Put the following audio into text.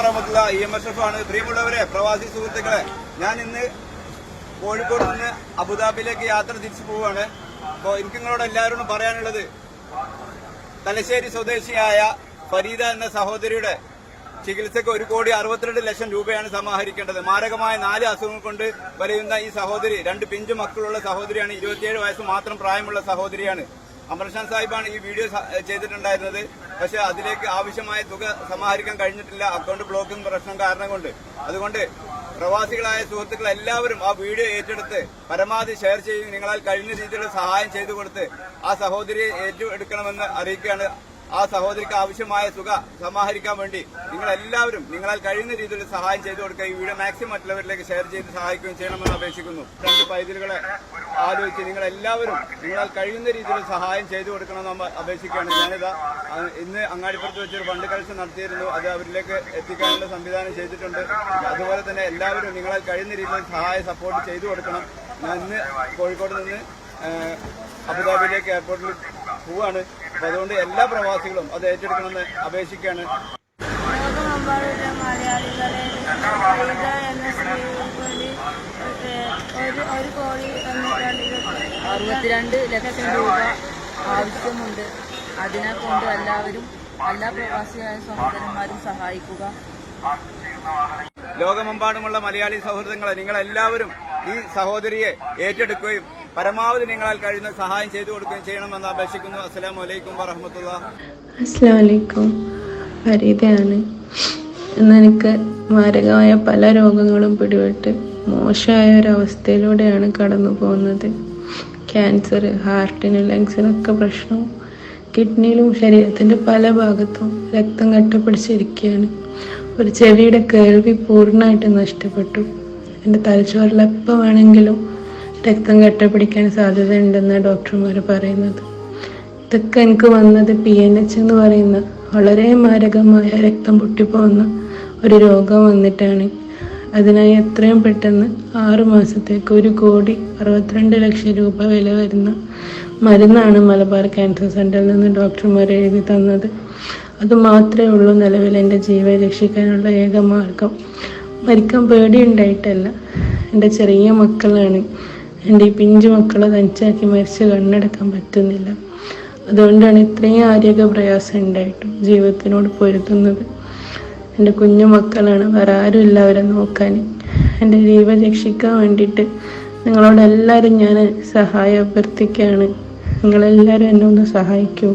വറഹമത്തുള്ള E M S F ആണ്. പ്രിയമുള്ളവരെ പ്രവാസി സുഹൃത്തുക്കളെ ഞാൻ ഇന്ന് കോഴിക്കോട് നിന്ന് അബുദാബിയിലേക്ക് യാത്ര തിരിച്ചു പോവുകയാണ്. അപ്പോൾ എനിക്ക് നിങ്ങളോട് എല്ലാവരോടും പറയാനുള്ളത് തലശ്ശേരി സ്വദേശിയായ ഫരീദ എന്ന സഹോദരിയുടെ ചികിത്സയ്ക്ക് ഒരു കോടി അറുപത്തിരണ്ട് ലക്ഷം രൂപയാണ് സമാഹരിക്കേണ്ടത്. മാരകമായ നാല് അസുഖങ്ങൾ കൊണ്ട് വലയുന്ന ഈ സഹോദരി രണ്ട് പിഞ്ചു മക്കളുള്ള സഹോദരിയാണ്. ഇരുപത്തിയേഴ് വയസ്സ് മാത്രം പ്രായമുള്ള സഹോദരിയാണ്. അമർഷാൻ സാഹിബാണ് ഈ വീഡിയോ ചെയ്തിട്ടുണ്ടായിരുന്നത്. പക്ഷെ അതിലേക്ക് ആവശ്യമായ തുക സമാഹരിക്കാൻ കഴിഞ്ഞിട്ടില്ല. അക്കൗണ്ട് ബ്ലോക്കിംഗ് പ്രശ്നം കാരണം കൊണ്ട്. അതുകൊണ്ട് പ്രവാസികളായ സുഹൃത്തുക്കൾ എല്ലാവരും ആ വീഡിയോ ഏറ്റെടുത്ത് പരമാവധി ഷെയർ ചെയ്യും. നിങ്ങളാൽ കഴിയുന്ന രീതിയിലുള്ള സഹായം ചെയ്തു കൊടുത്ത് ആ സഹോദരിയെ ഏറ്റെടുക്കണമെന്ന് അറിയിക്കുകയാണ് ആ സഹോദരിക്ക് ആവശ്യമായ തുക സമാഹരിക്കാൻ വേണ്ടി നിങ്ങൾ എല്ലാവരും നിങ്ങളാൽ കഴിയുന്ന രീതിയിൽ സഹായം ചെയ്തു കൊടുക്കുക. ഈ വീഡിയോ മാക്സിമം മറ്റുള്ളവരിലേക്ക് ഷെയർ ചെയ്ത് സഹായിക്കുകയും ചെയ്യണമെന്ന് അപേക്ഷിക്കുന്നു. രണ്ട് പൈതലുകളെ ആലോചിച്ച് നിങ്ങൾ എല്ലാവരും നിങ്ങളാൽ കഴിയുന്ന രീതിയിൽ സഹായം ചെയ്തു കൊടുക്കണമെന്ന് അപേക്ഷിക്കുകയാണ്. ഞാനിതാ ഇന്ന് അങ്ങാടിപ്പുറത്ത് വെച്ചൊരു ഫണ്ട് കളക്ഷൻ നടത്തിയിരുന്നു. അത് അവരിലേക്ക് എത്തിക്കാനുള്ള സംവിധാനം ചെയ്തിട്ടുണ്ട്. അതുപോലെ തന്നെ എല്ലാവരും നിങ്ങളാൽ കഴിയുന്ന രീതിയിൽ സഹായ സപ്പോർട്ട് ചെയ്തു കൊടുക്കണം. ഞാൻ ഇന്ന് കോഴിക്കോട് നിന്ന് അബുദാബിയിലേക്ക് എയർപോർട്ടിൽ പോവാണ്. അപ്പൊ അതുകൊണ്ട് എല്ലാ പ്രവാസികളും അത് ഏറ്റെടുക്കണമെന്ന് അപേക്ഷിക്കുകയാണ്. അറുപത്തിരണ്ട് ലക്ഷം രൂപ ആവശ്യമുണ്ട്. അതിനെ കൊണ്ട് എല്ലാവരും എല്ലാ പ്രവാസിയായ സഹോദരന്മാരും സഹായിക്കുക. ലോകമെമ്പാടുമുള്ള മലയാളി സൗഹൃദങ്ങളെ നിങ്ങൾ എല്ലാവരും ഈ സഹോദരിയെ ഏറ്റെടുക്കുകയും പരമാവധി നിങ്ങളാൽ കഴിയുന്ന സഹായം ചെയ്തു കൊടുക്കുകയും ചെയ്യണമെന്ന് അപേക്ഷിക്കുന്നു. അസ്സലാം വലൈക്കും വറഹമത്തുള്ള. ഫരീദയാണ് ഇന്ന് എനിക്ക് മാരകമായ പല രോഗങ്ങളും പിടിപെട്ട് മോശമായ ഒരവസ്ഥയിലൂടെയാണ് കടന്നു പോകുന്നത്. ക്യാൻസർ ഹാർട്ടിന് ലങ്സിനൊക്കെ പ്രശ്നവും കിഡ്നിയിലും ശരീരത്തിന്റെ പല ഭാഗത്തും രക്തം കട്ടപ്പിടിച്ചിരിക്കുകയാണ്. ഒരു ചെവിയുടെ കേൾവി പൂർണമായിട്ട് നഷ്ടപ്പെട്ടു. എന്റെ തലച്ചോറിൽ എപ്പോൾ വേണമെങ്കിലും രക്തം കട്ടപിടിക്കാൻ സാധ്യതയുണ്ടെന്ന് ഡോക്ടർമാർ പറയുന്നത്. ഇതൊക്കെ എനിക്ക് വന്നത് പി എൻ എച്ച് എന്ന് പറയുന്ന വളരെ മാരകമായ രക്തം പൊട്ടിപ്പോകുന്ന ഒരു രോഗം വന്നിട്ടാണ്. അതിനായി എത്രയും പെട്ടെന്ന് ആറു മാസത്തേക്ക് ഒരു കോടി അറുപത്തിരണ്ട് ലക്ഷം രൂപ വില വരുന്ന മരുന്നാണ് മലബാർ ക്യാൻസർ സെന്ററിൽ നിന്ന് ഡോക്ടർമാർ എഴുതി തന്നത്. അതുമാത്രമേ ഉള്ളൂ നിലവിൽ എന്റെ ജീവൻ രക്ഷിക്കാനുള്ള ഏക മാർഗം. മരിക്കാൻ പേടിയുണ്ടായിട്ടല്ല. എന്റെ ചെറിയ മക്കളാണ്. എന്റെ ഈ പിഞ്ചു മക്കളെ തനിച്ചാക്കി മരിച്ച് കണ്ണടക്കാൻ പറ്റുന്നില്ല. അതുകൊണ്ടാണ് ഇത്രയും ആരോഗ്യ പ്രയാസം ഉണ്ടായിട്ടും ജീവിതത്തിനോട് പൊരുത്തുന്നത് എന്റെ കുഞ്ഞു മക്കളാണ് വേറെ ഇല്ല അവരെ നോക്കാൻ. എന്റെ ജീവൻ രക്ഷിക്കാൻ വേണ്ടിയിട്ട് നിങ്ങളോട് എല്ലാവരും ഞാൻ സഹായം അഭ്യർത്ഥിക്കുകയാണ്. നിങ്ങളെല്ലാവരും എന്നെ ഒന്ന് സഹായിക്കൂ.